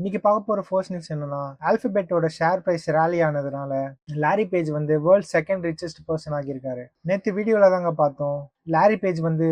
இன்னைக்கு பார்க்க போற ஃபர்ஸ்ட் நியூஸ் என்னன்னா ஆல்பபெட்டோட ஷேர் பிரைஸ் ரேலி ஆனதுனால லாரி பேஜ் வந்து வேர்ல்ட் செகண்ட் ரிச்சஸ்ட் பர்சன் ஆகியிருக்காரு. நேற்று வீடியோல தாங்க பார்த்தோம். லாரி பேஜ் வந்து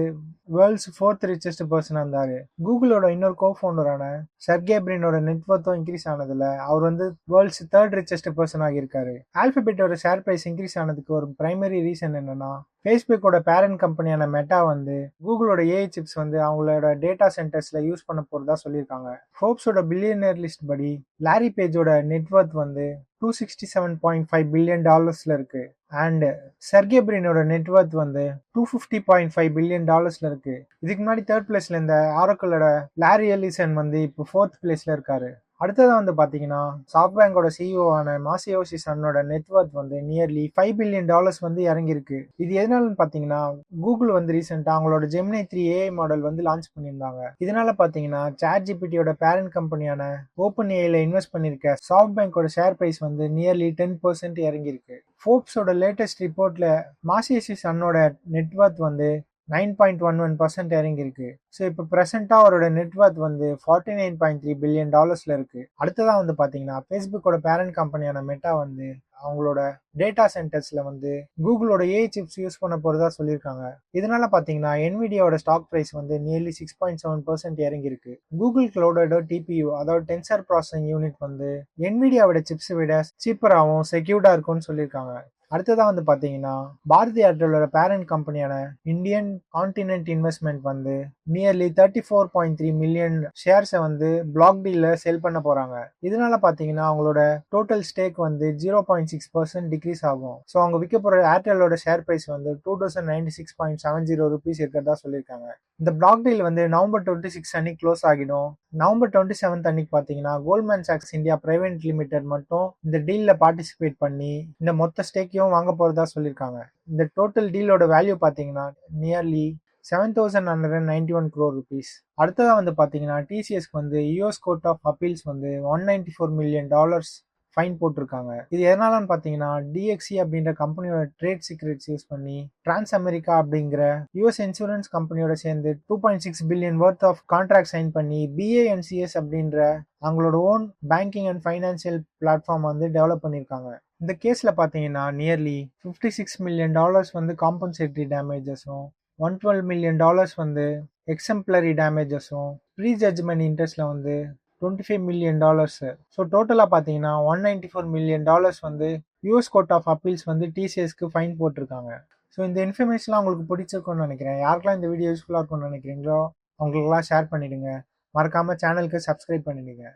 வேர்ல்ட்ஸ் ஃபோர்த் ரிச்சஸ்ட் பர்சனாக இருந்தார். கூகுளோட இன்னொரு கோ ஃபவுண்டரான சர்கே பிரினோட நெட்ஒர்த்தும் இன்க்ரீஸ் ஆனதுல அவர் வந்து வேர்ல்ட்ஸ் தேர்ட் ரிச்சஸ்ட் பர்சன் ஆகியிருக்காரு. ஆல்பபெட்டோட ஷேர் பிரைஸ் இன்க்ரீஸ் ஆனதுக்கு ஒரு பிரைமரி ரீசன் என்னன்னா ஃபேஸ்புக்கோட பேரண்ட் கம்பெனியான மெட்டா வந்து கூகுளோட ஏஐ சிப்ஸ் வந்து அவங்களோட டேட்டா சென்டர்ஸ்ல யூஸ் பண்ண போறதா சொல்லியிருக்காங்க. ஃபோர்ப்ஸோட பில்லியனர் லிஸ்ட் படி லாரி பேஜோட நெட்ஒர்த் வந்து two sixty seven point five billion டாலர்ஸில் இருக்குது அண்ட் சர்கே பிரினோட நெட்ஒர்த் வந்து two fifty point five billion டாலர்ஸில் இருக்குது இதுக்கு முன்னாடி தேர்ட் பிளேஸில் இந்த ஆரோக்கலோட லாரி எலிசன் வந்து இப்போ ஃபோர்த் பிளேஸில் இருக்காரு. அடுத்ததாக வந்து பார்த்தீங்கன்னா சாஃப்ட் பேங்கோட சிஇஓவான மாசியோசி சன்னோட நெட்ஒர்க் வந்து நியர்லி ஃபைவ் பில்லியன் டாலர்ஸ் வந்து இறங்கியிருக்கு. இது எதனாலன்னு பார்த்தீங்கன்னா கூகுள் வந்து ரீசெண்டாக அவங்களோட ஜெமினை த்ரீ ஏஐ மாடல் வந்து லான்ச் பண்ணியிருந்தாங்க. இதனால பார்த்தீங்கன்னா சேட் ஜிபிடியோட பேரண்ட் கம்பெனியான ஓப்பன் ஏஐல இன்வெஸ்ட் பண்ணியிருக்க சாஃப்ட் பேங்கோட ஷேர் பிரைஸ் வந்து நியர்லி டென் பர்சன்ட் இறங்கியிருக்கு. ஃபோர்ப்ஸோட லேட்டஸ்ட் ரிப்போர்ட்ல மாசியோசி சன்னோட நெட்ஒர்க் வந்து nine point one one percent இறங்கியிருக்கு. ஸோ இப்போ ப்ரெசென்ட்டாக அவரோட நெட்ஒர்க் வந்து forty nine point three billion டாலர்ஸில் இருக்குது அடுத்ததாக வந்து பார்த்தீங்கன்னா ஃபேஸ்புக்கோட பேரண்ட் கம்பெனியான மெட்டா வந்து அவங்களோட டேட்டா சென்டர்ஸில் வந்து கூகுளோட ஏஐ சிப்ஸ் யூஸ் பண்ண போகிறதா சொல்லியிருக்காங்க. இதனால பார்த்தீங்கன்னா என்விடியோட ஸ்டாக் ப்ரைஸ் வந்து nearly six point seven percent இறங்கியிருக்கு. கூகுள் க்ளோடோட டிபியூ அதாவது டென்சர் ப்ராசஸிங் யூனிட் வந்து என்விடியாவோட சிப்ஸை விட சீப்பராகவும் செக்யூர்டாக இருக்கும்னு சொல்லியிருக்காங்க. அடுத்ததாக வந்து பார்த்தீங்கன்னா பாரதி ஏர்டெல்லோட பேரண்ட் கம்பெனியான இந்தியன் கான்டினென்ட் இன்வெஸ்ட்மெண்ட் வந்து nearly thirty four point three million ஷேர்ஸை வந்து பிளாக் டீல செல் பண்ண போறாங்க. இதனால பார்த்தீங்கன்னா அவங்களோட டோட்டல் ஸ்டேக் வந்து zero point six percent decrease ஆகும். ஸோ அவங்க விற்க போகிற ஏர்டெல்லோட ஷேர் ப்ரைஸ் வந்து two thousand ninety six point seven zero rupees இருக்கிறதா சொல்லியிருக்காங்க. இந்த பிளாக் டீல் வந்து நவம்பர் டுவெண்ட்டி சிக்ஸ் அன்னைக்கு க்ளோஸ் ஆகிடும். நவம்பர் டுவெண்ட்டி செவன்த் அன்னைக்கு பார்த்தீங்கன்னா கோல்ட்மேன் சாக்ஸ் இந்தியா பிரைவேட் லிமிடெட் மட்டும் இந்த டீலில் பார்ட்டிசிபேட் பண்ணி இந்த மொத்த ஸ்டேக் ஸ்டேக்கையும் வாங்க போகிறதா சொல்லியிருக்காங்க. இந்த டோட்டல் டீலோட வேல்யூ பார்த்தீங்கன்னா nearly seven thousand hundred ninety one crore rupees அடுத்ததாக வந்து பார்த்தீங்கன்னா டிசிஎஸ்க்கு வந்து யூஎஸ் கோர்ட் ஆஃப் அப்பீல்ஸ் வந்து one ninety four million dollars fine போட்டிருக்காங்க. இது எதனாலன்னு பார்த்தீங்கன்னா டிஎக்சி அப்படின்ற கம்பெனியோட ட்ரேட் சீக்ரெட்ஸ் யூஸ் பண்ணி டிரான்ஸ் அமெரிக்கா அப்படிங்கிற யூஎஸ் இன்சூரன்ஸ் கம்பெனியோட சேர்ந்து two point six billion worth of contract sign பண்ணி பிஏஎன்சிஎஸ் அப்படின்ற அவங்களோட own banking and financial platform வந்து டெவலப் பண்ணியிருக்காங்க. இந்த கேஸில் பார்த்தீங்கன்னா nearly fifty six million dollars வந்து காம்பன்சேட்டரி டேமேஜஸும் ஒன் டுவெல் மில்லியன் டாலர்ஸ் வந்து எக்ஸம்ப்ளரி டேமேஜஸும் ப்ரீ ஜட்ஜ்மெண்ட் இன்ட்ரெஸ்ட்டில் வந்து twenty five million dollars so டோட்டலாக பார்த்தீங்கன்னா one ninety four million dollars வந்து யூஎஸ் கோர்ட் ஆஃப் அப்பீல்ஸ் வந்து டிசிஎஸ்க்கு ஃபைன் போட்டிருக்காங்க. ஸோ இந்த இன்ஃபர்மேஷன்லாம் உங்களுக்கு பிடிச்சிருக்கும்னு நினைக்கிறேன். யாருக்கெல்லாம் இந்த வீடியோ யூஸ்ஃபுல்லாக இருக்கும்னு நினைக்கிறீங்களோ அவங்களுக்குலாம் ஷேர் பண்ணிவிடுங்க மறக்காமல் சேனலுக்கு சப்ஸ்கிரைப் பண்ணிவிடுங்க